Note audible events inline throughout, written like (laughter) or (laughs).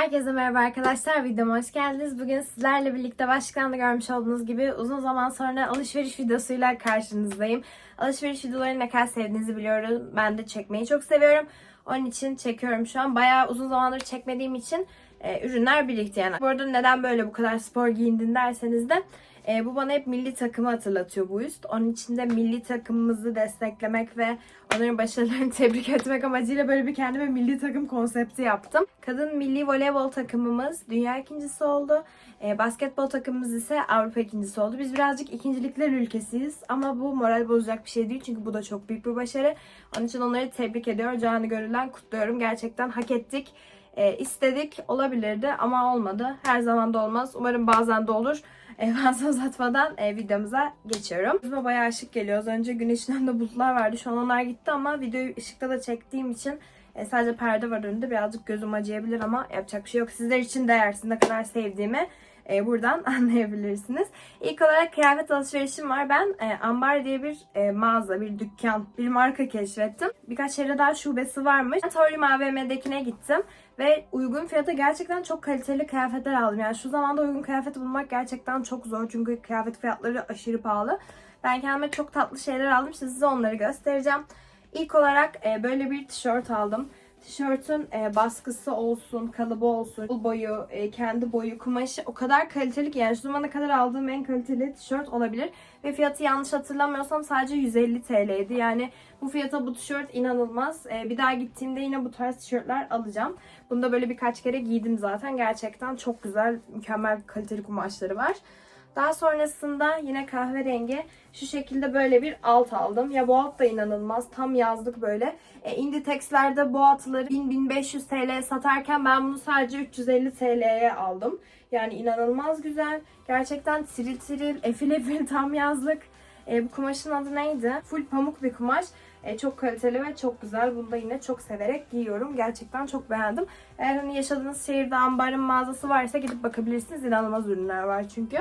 Herkese merhaba arkadaşlar. Videoma hoş geldiniz. Bugün sizlerle birlikte başlıktan görmüş olduğunuz gibi uzun zaman sonra alışveriş videosuyla karşınızdayım. Alışveriş videolarını ne kadar sevdiğinizi biliyorum. Ben de çekmeyi çok seviyorum. Onun için çekiyorum şu an. Bayağı uzun zamandır çekmediğim için e, ürünler birlikte yani. Bu arada neden böyle bu kadar spor giyindin derseniz de e, bu bana hep milli takımı hatırlatıyor bu üst. Onun için de milli takımımızı desteklemek ve onların başarılarını (laughs) tebrik etmek amacıyla böyle bir kendime milli takım konsepti yaptım. Kadın milli voleybol takımımız dünya ikincisi oldu. E, basketbol takımımız ise Avrupa ikincisi oldu. Biz birazcık ikincilikler ülkesiyiz ama bu moral bozacak bir şey değil çünkü bu da çok büyük bir başarı. Onun için onları tebrik ediyorum. Canı gönülden kutluyorum. Gerçekten hak ettik. E, istedik olabilirdi ama olmadı. Her zaman da olmaz. Umarım bazen de olur. E, fazla uzatmadan e, videomuza geçiyorum. Yüzüme bayağı ışık geliyor. Az önce güneşin önünde bulutlar vardı. Şu an onlar gitti ama videoyu ışıkta da çektiğim için e, sadece perde var önünde. Birazcık gözüm acıyabilir ama yapacak bir şey yok. Sizler için değersiz ne kadar sevdiğimi e, buradan (laughs) anlayabilirsiniz. İlk olarak kıyafet alışverişim var. Ben e, Ambar diye bir e, mağaza, bir dükkan, bir marka keşfettim. Birkaç yerde daha şubesi varmış. Torium AVM'dekine gittim. Ve uygun fiyata gerçekten çok kaliteli kıyafetler aldım. Yani şu zamanda uygun kıyafet bulmak gerçekten çok zor. Çünkü kıyafet fiyatları aşırı pahalı. Ben kendime çok tatlı şeyler aldım. İşte size onları göstereceğim. İlk olarak e, böyle bir tişört aldım. Tişörtün e, baskısı olsun, kalıbı olsun, bul boyu, e, kendi boyu, kumaşı o kadar kaliteli ki yani şu zamana kadar aldığım en kaliteli tişört olabilir. Ve fiyatı yanlış hatırlamıyorsam sadece 150 TL'ydi. Yani bu fiyata bu tişört inanılmaz. E, bir daha gittiğimde yine bu tarz tişörtler alacağım. Bunu da böyle birkaç kere giydim zaten. Gerçekten çok güzel, mükemmel kaliteli kumaşları var. Daha sonrasında yine kahverengi şu şekilde böyle bir alt aldım. Ya bu alt da inanılmaz. Tam yazlık böyle. E, Inditex'lerde bu altları 1000-1500 TL satarken ben bunu sadece 350 TL'ye aldım. Yani inanılmaz güzel. Gerçekten tiril tiril, (laughs) efil efil tam yazlık. E, bu kumaşın adı neydi? Full pamuk bir kumaş. E, çok kaliteli ve çok güzel. Bunu da yine çok severek giyiyorum. Gerçekten çok beğendim. Eğer hani yaşadığınız şehirde ambarın mağazası varsa gidip bakabilirsiniz. İnanılmaz ürünler var çünkü.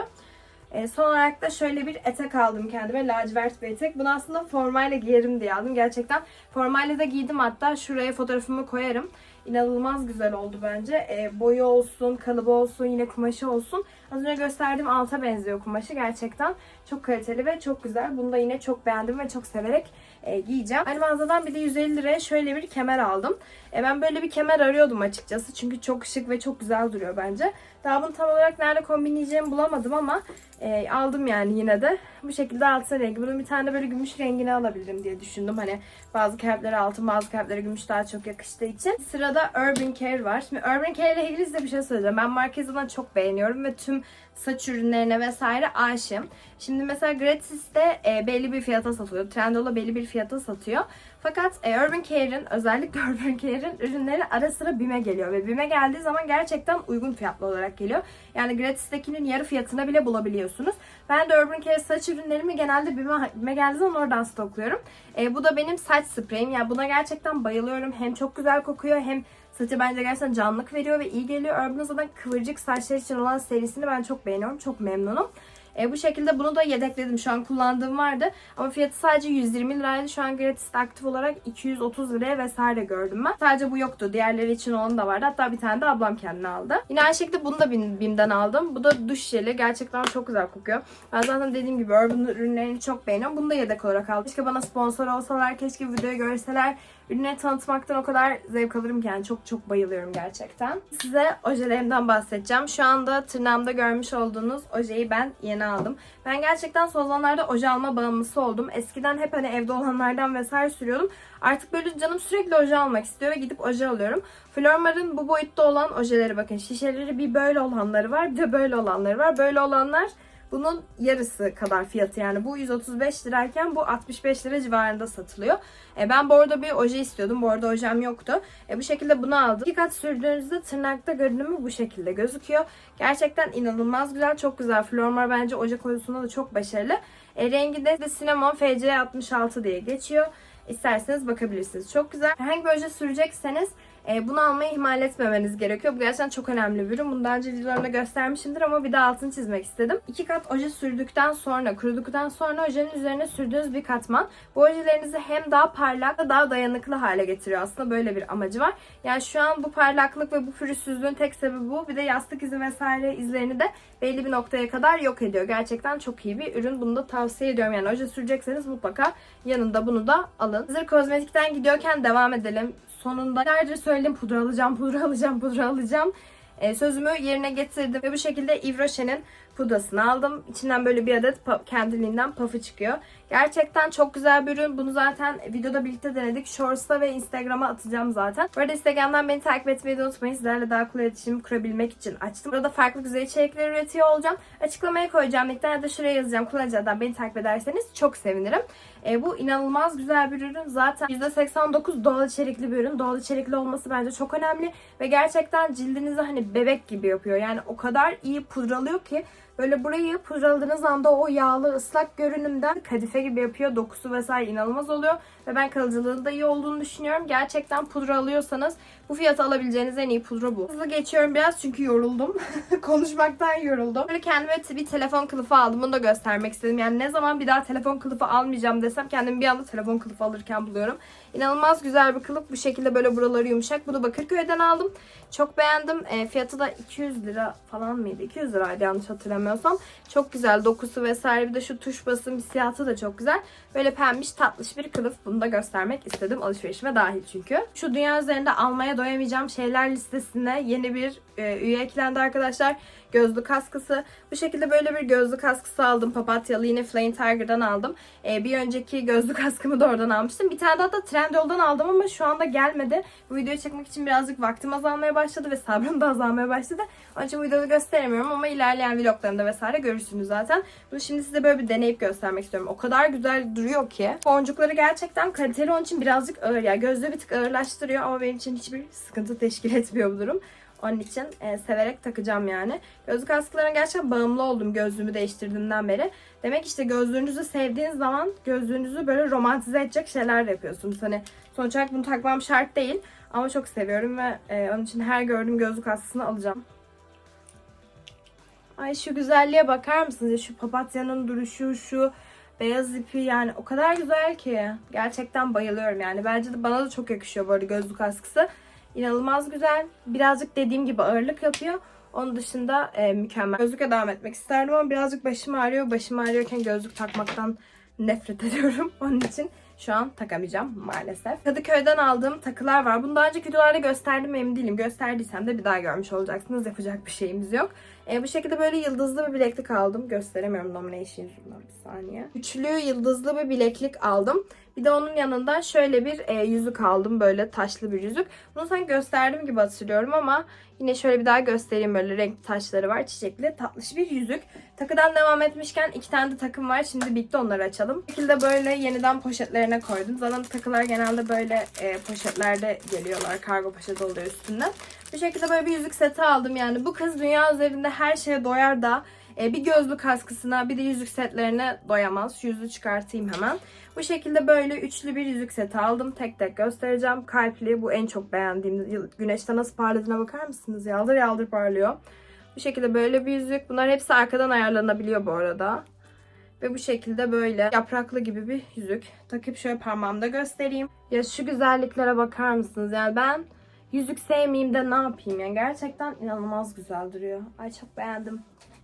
E, son olarak da şöyle bir etek aldım kendime. Lacivert bir etek. Bunu aslında formayla giyerim diye aldım. Gerçekten formayla da giydim hatta. Şuraya fotoğrafımı koyarım. İnanılmaz güzel oldu bence. E, boyu olsun, kalıbı olsun, yine kumaşı olsun. Az önce gösterdiğim alta benziyor kumaşı. Gerçekten çok kaliteli ve çok güzel. Bunu da yine çok beğendim ve çok severek e, giyeceğim. Aynı mağazadan bir de 150 liraya şöyle bir kemer aldım. E, ben böyle bir kemer arıyordum açıkçası. Çünkü çok şık ve çok güzel duruyor bence. Daha bunu tam olarak nerede kombinleyeceğimi bulamadım ama e, aldım yani yine de. Bu şekilde altın rengi. Bunun bir tane böyle gümüş rengini alabilirim diye düşündüm. Hani bazı kıyafetlere altın bazı kıyafetlere gümüş daha çok yakıştığı için. Sırada Urban Care var. Şimdi Urban Care ile ilgili size bir şey söyleyeceğim. Ben Marquesa'dan çok beğeniyorum ve tüm saç ürünlerine vesaire aşığım. Şimdi mesela Gratis'te e, belli bir fiyata satılıyor. Trendyol'a belli bir fiyata satıyor. Fakat e, Urban Care'in özellikle (laughs) Urban Care'in ürünleri ara sıra BİM'e geliyor ve BİM'e geldiği zaman gerçekten uygun fiyatlı olarak geliyor. Yani Gratis'tekinin yarı fiyatına bile bulabiliyorsunuz. Ben de Urban Care saç ürünlerimi genelde BİM'e, BİM'e geldiği zaman oradan stokluyorum. E, bu da benim saç spreyim. Yani buna gerçekten bayılıyorum. Hem çok güzel kokuyor hem Saça bence gerçekten canlılık veriyor ve iyi geliyor. Urban'ın zaten kıvırcık saçlar için olan serisini ben çok beğeniyorum. Çok memnunum. E, bu şekilde bunu da yedekledim. Şu an kullandığım vardı. Ama fiyatı sadece 120 liraydı. Şu an gratis aktif olarak 230 liraya vesaire gördüm ben. Sadece bu yoktu. Diğerleri için onun da vardı. Hatta bir tane de ablam kendine aldı. Yine aynı şekilde bunu da BİM'den aldım. Bu da duş jeli. Gerçekten çok güzel kokuyor. Ben zaten dediğim gibi Urban ürünlerini çok beğeniyorum. Bunu da yedek olarak aldım. Keşke bana sponsor olsalar. Keşke videoyu görseler. Ürünleri tanıtmaktan o kadar zevk alırım ki yani çok çok bayılıyorum gerçekten. Size ojelerimden bahsedeceğim. Şu anda tırnağımda görmüş olduğunuz ojeyi ben yeni aldım. Ben gerçekten son zamanlarda oje alma bağımlısı oldum. Eskiden hep hani evde olanlardan vesaire sürüyordum. Artık böyle canım sürekli oje almak istiyor ve gidip oje alıyorum. Flormar'ın bu boyutta olan ojeleri bakın. Şişeleri bir böyle olanları var bir de böyle olanları var. Böyle olanlar bunun yarısı kadar fiyatı yani bu 135 lirayken bu 65 lira civarında satılıyor. E, ben arada bir oje istiyordum. Arada ojem yoktu. E, bu şekilde bunu aldım. İki kat sürdüğünüzde tırnakta görünümü bu şekilde gözüküyor. Gerçekten inanılmaz güzel. Çok güzel. Flormar bence oje konusunda da çok başarılı. E, rengi de, de Cinnamon FC66 diye geçiyor. İsterseniz bakabilirsiniz. Çok güzel. Herhangi bir oje sürecekseniz E, bunu almayı ihmal etmemeniz gerekiyor. Bu gerçekten çok önemli bir ürün. Bunu daha önce videolarımda göstermişimdir ama bir daha altını çizmek istedim. İki kat oje sürdükten sonra, kuruduktan sonra ojenin üzerine sürdüğünüz bir katman. Bu ojelerinizi hem daha parlak daha dayanıklı hale getiriyor. Aslında böyle bir amacı var. Yani şu an bu parlaklık ve bu pürüzsüzlüğün tek sebebi bu. Bir de yastık izi vesaire izlerini de belli bir noktaya kadar yok ediyor. Gerçekten çok iyi bir ürün. Bunu da tavsiye ediyorum. Yani oje sürecekseniz mutlaka yanında bunu da alın. Hazır kozmetikten gidiyorken devam edelim. Sonunda aylardır söyledim pudra alacağım, pudra (laughs) alacağım, pudra alacağım. Ee, sözümü yerine getirdim ve bu şekilde Yves Rocher'in pudrasını aldım. İçinden böyle bir adet kendiliğinden puff'ı çıkıyor. Gerçekten çok güzel bir ürün. Bunu zaten videoda birlikte denedik. Shorts'ta ve Instagram'a atacağım zaten. Bu arada Instagram'dan beni takip etmeyi de unutmayın. Sizlerle daha kolay iletişim kurabilmek için açtım. Burada farklı güzel içerikler üretiyor olacağım. Açıklamaya koyacağım linkten de şuraya yazacağım. Kullanıcıdan beni takip ederseniz çok sevinirim. E, bu inanılmaz güzel bir ürün. Zaten %89 doğal içerikli bir ürün. Doğal içerikli olması bence çok önemli. Ve gerçekten cildinizi hani bebek gibi yapıyor. Yani o kadar iyi pudralıyor ki Böyle burayı pudraladığınız anda o yağlı ıslak görünümden kadife gibi yapıyor. Dokusu vesaire inanılmaz oluyor. Ve ben kalıcılığının da iyi olduğunu düşünüyorum. Gerçekten pudra alıyorsanız bu fiyata alabileceğiniz en iyi pudra bu. Hızlı geçiyorum biraz çünkü yoruldum. (laughs) Konuşmaktan yoruldum. Böyle kendime bir telefon kılıfı aldım. Bunu da göstermek istedim. Yani ne zaman bir daha telefon kılıfı almayacağım desem kendimi bir anda telefon kılıfı alırken buluyorum. İnanılmaz güzel bir kılıf. Bu şekilde böyle buraları yumuşak. Bunu Bakırköy'den aldım. Çok beğendim. E, fiyatı da 200 lira falan mıydı? 200 liraydı yanlış hatırlamıyorsam. Çok güzel dokusu vesaire. Bir de şu tuş basım hissiyatı da çok güzel. Böyle pembiş tatlış bir kılıf. Bunu da göstermek istedim. Alışverişime dahil çünkü. Şu dünya üzerinde almaya doyamayacağım şeyler listesine yeni bir e, üye eklendi arkadaşlar. Gözlük askısı. Bu şekilde böyle bir gözlük askısı aldım. Papatyalı yine Flying Tiger'dan aldım. E, bir önceki gözlük askımı da oradan almıştım. Bir tane daha da Trendyol'dan aldım ama şu anda gelmedi. Bu videoyu çekmek için birazcık vaktim azalmaya başladı ve sabrım da azalmaya başladı. Onun için videoda gösteremiyorum ama ilerleyen vloglarımda vesaire görürsünüz zaten. Bunu şimdi size böyle bir deneyip göstermek istiyorum. O kadar güzel duruyor ki. Boncukları gerçekten kaliteli onun için birazcık ağır. Yani gözlüğü bir tık ağırlaştırıyor ama benim için hiçbir sıkıntı teşkil (laughs) etmiyor bu durum. Onun için e, severek takacağım yani. Gözlük askılarına gerçekten bağımlı oldum gözlüğümü değiştirdiğimden beri. Demek işte gözlüğünüzü sevdiğiniz zaman gözlüğünüzü böyle romantize edecek şeyler de yapıyorsunuz. Hani sonuç olarak bunu takmam şart değil. Ama çok seviyorum ve e, onun için her gördüğüm gözlük askısını alacağım. Ay şu güzelliğe bakar mısınız? Şu papatyanın duruşu, şu beyaz ipi yani o kadar güzel ki. Gerçekten bayılıyorum yani. Bence de bana da çok yakışıyor bu arada gözlük askısı. İnanılmaz güzel. Birazcık dediğim gibi ağırlık yapıyor. Onun dışında e, mükemmel. Gözlükle devam etmek isterdim ama birazcık başım ağrıyor. Başım ağrıyorken gözlük takmaktan nefret ediyorum. (laughs) Onun için şu an takamayacağım maalesef. Kadıköy'den aldığım takılar var. Bunu daha önceki videolarda gösterdim emin değilim. Gösterdiysem de bir daha görmüş olacaksınız. Yapacak bir şeyimiz yok. E, bu şekilde böyle yıldızlı bir bileklik aldım. Gösteremiyorum nomination yüzünden bir saniye. Üçlü yıldızlı bir bileklik aldım. Bir de onun yanında şöyle bir e, yüzük aldım. Böyle taşlı bir yüzük. Bunu sanki gösterdiğim gibi hatırlıyorum ama yine şöyle bir daha göstereyim. Böyle renkli taşları var. Çiçekli tatlış bir yüzük. Takıdan devam etmişken iki tane de takım var. Şimdi birlikte onları açalım. Bu şekilde böyle yeniden poşetlerine koydum. Zaten takılar genelde böyle e, poşetlerde geliyorlar. Kargo poşeti oluyor üstünden. Bu şekilde böyle bir yüzük seti aldım. Yani bu kız dünya üzerinde her şeye doyar da e, bir gözlük askısına bir de yüzük setlerine doyamaz. Şu yüzüğü çıkartayım hemen. Bu şekilde böyle üçlü bir yüzük seti aldım. Tek tek göstereceğim. Kalpli. Bu en çok beğendiğim. Güneşte nasıl parladığına bakar mısınız? Yaldır yaldır parlıyor. Bu şekilde böyle bir yüzük. Bunlar hepsi arkadan ayarlanabiliyor bu arada. Ve bu şekilde böyle yapraklı gibi bir yüzük. Takıp şöyle parmağımda göstereyim. Ya şu güzelliklere bakar mısınız? Yani ben yüzük sevmeyeyim de ne yapayım? Yani gerçekten inanılmaz güzel duruyor. Ay çok beğendim.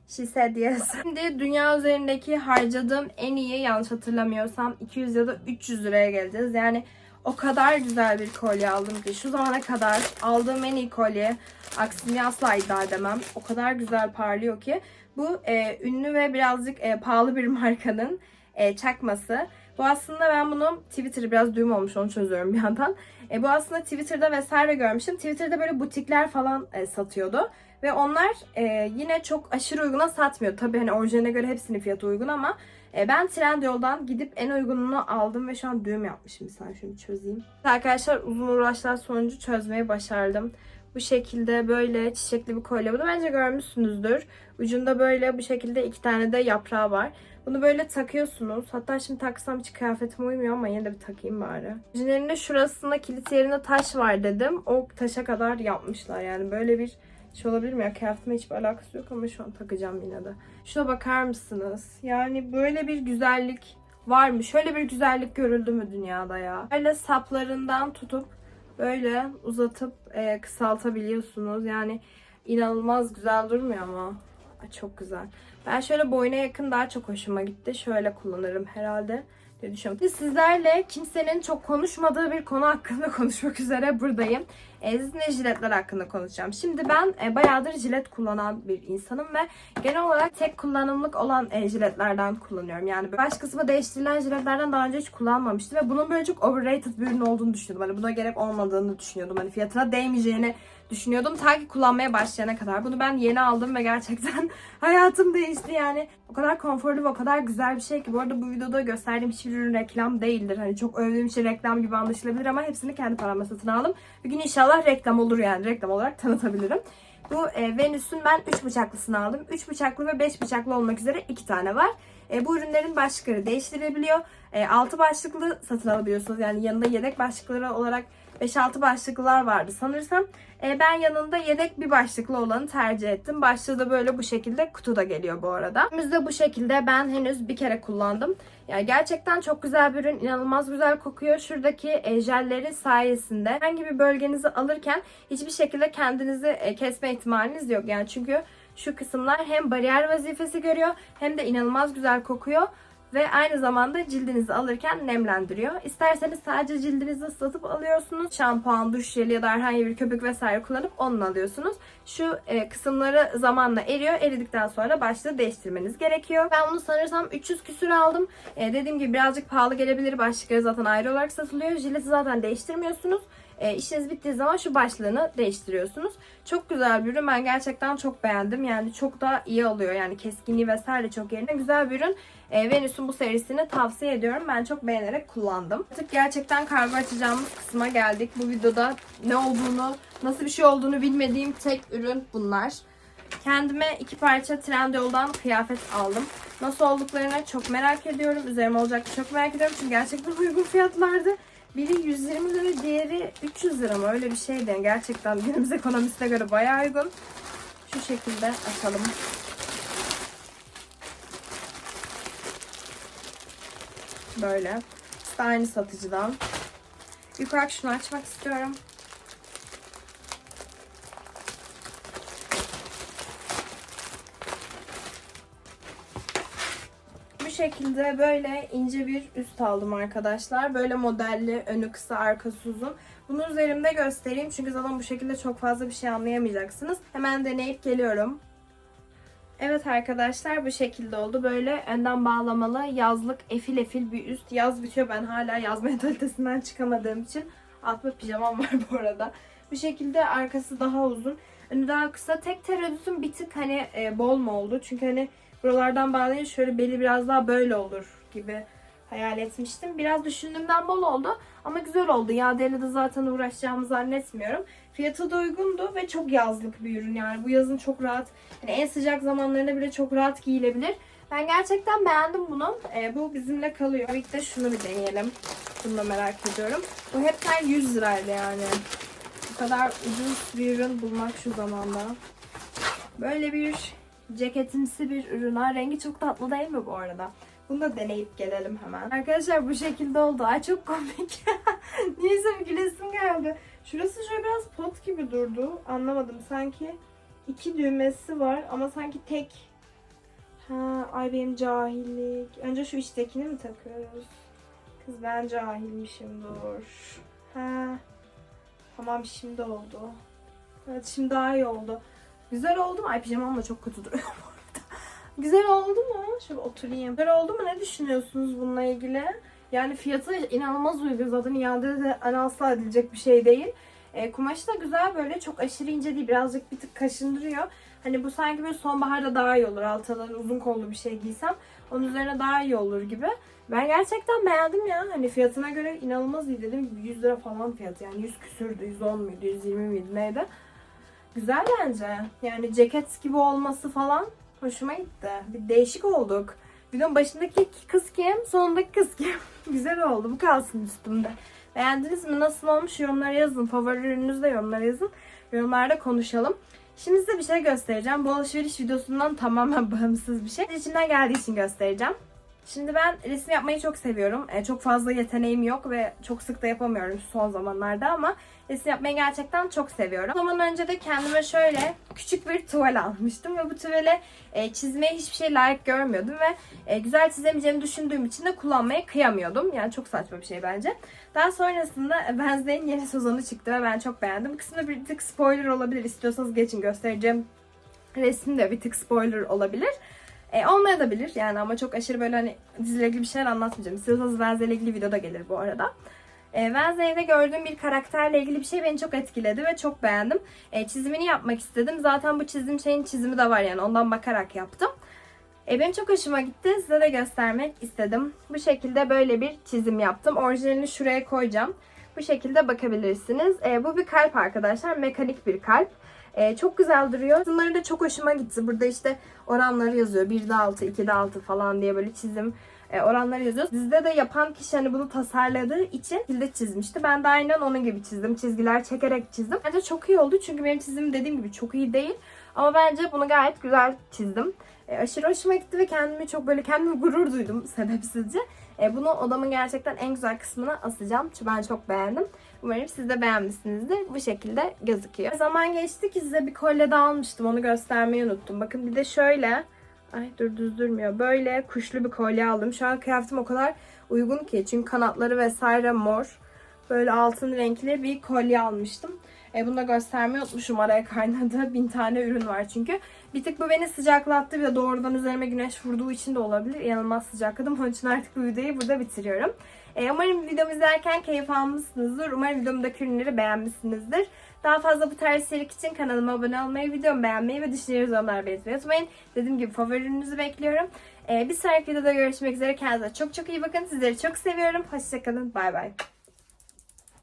She said yes. (laughs) Şimdi dünya üzerindeki harcadığım en iyi yanlış hatırlamıyorsam 200 ya da 300 liraya geleceğiz. Yani o kadar güzel bir kolye aldım ki şu zamana kadar aldığım en iyi kolye. Aksini asla iddia edemem. O kadar güzel parlıyor ki. Bu e, ünlü ve birazcık e, pahalı bir (laughs) markanın e, çakması. Bu aslında ben bunu Twitter'ı biraz düğüm olmuş onu çözüyorum bir yandan. E, bu aslında Twitter'da vesaire görmüştüm. Twitter'da böyle butikler falan e, satıyordu. Ve onlar e, yine çok aşırı uyguna satmıyor. Tabii hani orijinaline göre hepsinin fiyatı uygun ama e, ben Trendyol'dan gidip en uygununu aldım ve şu an düğüm yapmışım. Bir saniye şunu çözeyim. Arkadaşlar uzun uğraşlar sonucu çözmeyi başardım. Bu şekilde böyle çiçekli bir kolye. Bunu bence görmüşsünüzdür. Ucunda böyle bu şekilde iki tane de yaprağı var. Bunu böyle takıyorsunuz. Hatta şimdi taksam hiç kıyafetime uymuyor ama yine de bir takayım bari. Orijinalinde şurasında kilit yerine taş var dedim. O taşa kadar yapmışlar yani. Böyle bir şey olabilir mi ya? Kıyafetime hiçbir alakası yok ama şu an takacağım yine de. Şuna bakar mısınız? Yani böyle bir güzellik var mı? Şöyle bir güzellik görüldü mü dünyada ya? Böyle saplarından tutup böyle uzatıp e, kısaltabiliyorsunuz. Yani inanılmaz güzel durmuyor. Ay, çok güzel. Ben şöyle boyuna yakın daha çok hoşuma gitti. Şöyle kullanırım herhalde diye düşünüyorum. Biz sizlerle kimsenin çok konuşmadığı bir konu hakkında (laughs) konuşmak üzere buradayım. E, sizinle jiletler hakkında konuşacağım. Şimdi ben e, bayağıdır jilet kullanan bir insanım ve genel olarak tek kullanımlık olan e, jiletlerden kullanıyorum. Yani baş kısmı değiştirilen jiletlerden daha önce hiç kullanmamıştım ve bunun böyle çok overrated bir ürün olduğunu düşünüyordum. Hani buna gerek olmadığını düşünüyordum. Hani fiyatına değmeyeceğini düşünüyordum. Ta ki kullanmaya başlayana kadar. Bunu ben yeni aldım ve gerçekten (laughs) hayatım değişti yani. O kadar konforlu ve o kadar güzel bir şey ki. Bu arada bu videoda gösterdiğim hiçbir ürün reklam değildir. Hani çok övdüğüm şey reklam gibi anlaşılabilir ama hepsini kendi paramla satın aldım. Bir gün inşallah reklam olur yani. Reklam olarak tanıtabilirim. Bu e, Venüs'ün ben 3 bıçaklısını aldım. 3 bıçaklı ve 5 bıçaklı olmak üzere 2 tane var. E, bu ürünlerin başlıkları değiştirilebiliyor. E, 6 başlıklı satın alabiliyorsunuz. Yani yanında yedek başlıkları olarak 5-6 başlıklılar vardı sanırsam. E, ben yanında yedek bir başlıklı olanı tercih ettim. Başlığı da böyle bu şekilde kutuda geliyor bu arada. Önümüzde bu şekilde ben henüz bir kere kullandım. Yani gerçekten çok güzel bir ürün. inanılmaz güzel kokuyor. Şuradaki e, jelleri sayesinde herhangi bir bölgenizi alırken hiçbir şekilde kendinizi e, kesme ihtimaliniz yok. Yani çünkü şu kısımlar hem bariyer vazifesi görüyor hem de inanılmaz güzel kokuyor ve aynı zamanda cildinizi alırken nemlendiriyor. İsterseniz sadece cildinizi ıslatıp alıyorsunuz. Şampuan, duş jeli ya da herhangi bir köpük vesaire kullanıp onunla alıyorsunuz. Şu e, kısımları zamanla eriyor. Eridikten sonra başlığı değiştirmeniz gerekiyor. Ben bunu sanırsam 300 küsür aldım. E, dediğim gibi birazcık pahalı gelebilir. Başlıkları zaten ayrı olarak satılıyor. Jileti zaten değiştirmiyorsunuz. E, işiniz bittiği zaman şu başlığını değiştiriyorsunuz. Çok güzel bir ürün. Ben gerçekten çok beğendim. Yani çok da iyi oluyor. Yani keskinliği vesaire çok yerine. Güzel bir ürün. E, Venüs'ün bu serisini tavsiye ediyorum. Ben çok beğenerek kullandım. Artık gerçekten kargo açacağımız kısma geldik. Bu videoda ne olduğunu, nasıl bir şey olduğunu bilmediğim tek ürün bunlar. Kendime iki parça Trendyol'dan kıyafet aldım. Nasıl olduklarını çok merak ediyorum. Üzerime olacak çok merak ediyorum. Çünkü gerçekten (laughs) uygun fiyatlardı. Biri 120 lira, diğeri 300 lira mı? Öyle bir şeydi. Gerçekten günümüz ekonomisine göre bayağı uygun. Şu şekilde açalım. Böyle. Aynı satıcıdan. Olarak şunu açmak istiyorum. Bu şekilde böyle ince bir üst aldım arkadaşlar. Böyle modelli, önü kısa, arkası uzun. Bunu üzerimde göstereyim çünkü zaten bu şekilde çok fazla bir şey anlayamayacaksınız. Hemen deneyip geliyorum. Evet arkadaşlar bu şekilde oldu. Böyle önden bağlamalı yazlık efil efil bir üst. Yaz bitiyor ben hala yaz (laughs) mentalitesinden çıkamadığım için. Altta pijamam var bu arada. Bu şekilde arkası daha uzun. Önü daha kısa. Tek tereddütüm bir tık hani e, bol mu oldu? Çünkü hani buralardan bağlayınca şöyle beli biraz daha böyle olur gibi hayal etmiştim. Biraz düşündüğümden bol oldu ama güzel oldu. Yadeyle de zaten uğraşacağımı zannetmiyorum. Fiyatı da uygundu ve çok yazlık bir ürün yani. Bu yazın çok rahat, hani en sıcak zamanlarında bile çok rahat giyilebilir. Ben gerçekten beğendim bunu. Ee, bu bizimle kalıyor. Birlikte şunu bir deneyelim. Bunu da merak ediyorum. Bu hepten 100 liraydı yani. Bu kadar ucuz bir ürün bulmak şu zamanda. Böyle bir ceketimsi bir ürün. Ha, rengi çok tatlı değil mi bu arada? Bunu da deneyip gelelim hemen. Arkadaşlar bu şekilde oldu. Ay çok komik. (laughs) Niyeyse bir gülesim geldi. Şurası şöyle biraz pot gibi durdu. Anlamadım. Sanki iki düğmesi var ama sanki tek. Ha, ay benim cahillik. Önce şu içtekini mi takıyoruz? Kız ben cahilmişim dur. Ha. Tamam şimdi oldu. Evet şimdi daha iyi oldu. Güzel oldu mu? Ay pijamam da çok kötü duruyor. (laughs) Güzel oldu mu? Şöyle oturayım. Güzel oldu mu? Ne düşünüyorsunuz bununla ilgili? Yani fiyatı inanılmaz uygun zaten iade de hani asla edilecek bir şey değil. E, kumaşı da güzel böyle çok aşırı ince değil birazcık bir tık kaşındırıyor. Hani bu sanki böyle sonbaharda daha iyi olur altına uzun kollu bir şey giysem onun üzerine daha iyi olur gibi. Ben gerçekten beğendim ya. Hani fiyatına göre inanılmaz iyi dedim. 100 lira falan fiyatı yani 100 küsürdü 110 muydu 120 miydi neydi. Güzel bence. Yani ceket gibi olması falan hoşuma gitti. Bir değişik olduk. Videonun başındaki kız kim? Sonundaki kız kim? (laughs) Güzel oldu. Bu kalsın üstümde. Beğendiniz mi? Nasıl olmuş? Yorumlara yazın. Favori ürününüzü de yorumlara yazın. Yorumlarda konuşalım. Şimdi size bir şey göstereceğim. Bu alışveriş videosundan tamamen (laughs) bağımsız bir şey. İçimden geldiği için göstereceğim. Şimdi ben resim yapmayı çok seviyorum. E, çok fazla yeteneğim yok ve çok sık da yapamıyorum son zamanlarda ama resim yapmayı gerçekten çok seviyorum. O zaman önce de kendime şöyle küçük bir tuval almıştım ve bu tuvale e, çizmeye hiçbir şey layık görmüyordum ve e, güzel çizemeyeceğimi düşündüğüm için de kullanmaya kıyamıyordum. Yani çok saçma bir şey bence. Daha sonrasında Wednesday'in yeni sezonu çıktı ve ben çok beğendim. Bu kısımda bir tık spoiler olabilir. İstiyorsanız geçin göstereceğim resim bir tık spoiler olabilir. E, olmayabilir yani ama çok aşırı böyle hani diziyle ilgili bir şeyler anlatmayacağım. İstiyorsanız Wednesday ile ilgili video da gelir bu arada. E, Wednesday'de gördüğüm bir karakterle ilgili bir şey beni çok etkiledi ve çok beğendim. E, çizimini yapmak istedim. Zaten bu çizdiğim şeyin çizimi de var yani ondan bakarak yaptım. E, benim çok hoşuma gitti. Size de göstermek istedim. Bu şekilde böyle bir çizim yaptım. Orijinalini şuraya koyacağım. Bu şekilde bakabilirsiniz. E, bu bir kalp arkadaşlar. Mekanik bir kalp. E, çok güzel duruyor. Bunları da çok hoşuma gitti. Burada işte oranları yazıyor. 1'de 6, 2'de 6 falan diye böyle çizim e, oranları yazıyor. Dizide de yapan kişi hani bunu tasarladığı için şekilde çizmişti. Ben de aynen onun gibi çizdim. Çizgiler çekerek çizdim. Bence çok iyi oldu. Çünkü benim çizimim dediğim gibi çok iyi değil. Ama bence bunu gayet güzel çizdim. E, aşırı hoşuma gitti ve kendimi çok böyle kendimi gurur duydum (laughs) sebepsizce. E, bunu odamın gerçekten en güzel kısmına asacağım. Çünkü ben çok beğendim. Umarım siz de beğenmişsinizdir. Bu şekilde gözüküyor. Zaman geçti ki size bir kolye de almıştım. Onu göstermeyi unuttum. Bakın bir de şöyle. Ay dur düz durmuyor. Böyle kuşlu bir kolye aldım. Şu an kıyafetim o kadar uygun ki. Çünkü kanatları vesaire mor. Böyle altın renkli bir kolye almıştım. E, bunu da göstermeyi unutmuşum. Araya kaynadı. (laughs) Bin tane ürün var çünkü. Bir tık bu beni sıcaklattı. Bir de doğrudan üzerime güneş vurduğu için de olabilir. İnanılmaz sıcakladım. Onun için artık bu videoyu burada bitiriyorum. E, umarım videomu izlerken keyif almışsınızdır. Umarım videomdaki ürünleri beğenmişsinizdir. Daha fazla bu tarz içerik için kanalıma abone olmayı, videomu beğenmeyi ve düşüncelerinizi yorumlara belirtmeyi unutmayın. Dediğim gibi favori bekliyorum. E, bir sonraki videoda görüşmek üzere. Kendinize çok çok iyi bakın. Sizleri çok seviyorum. Hoşçakalın. Bay bay.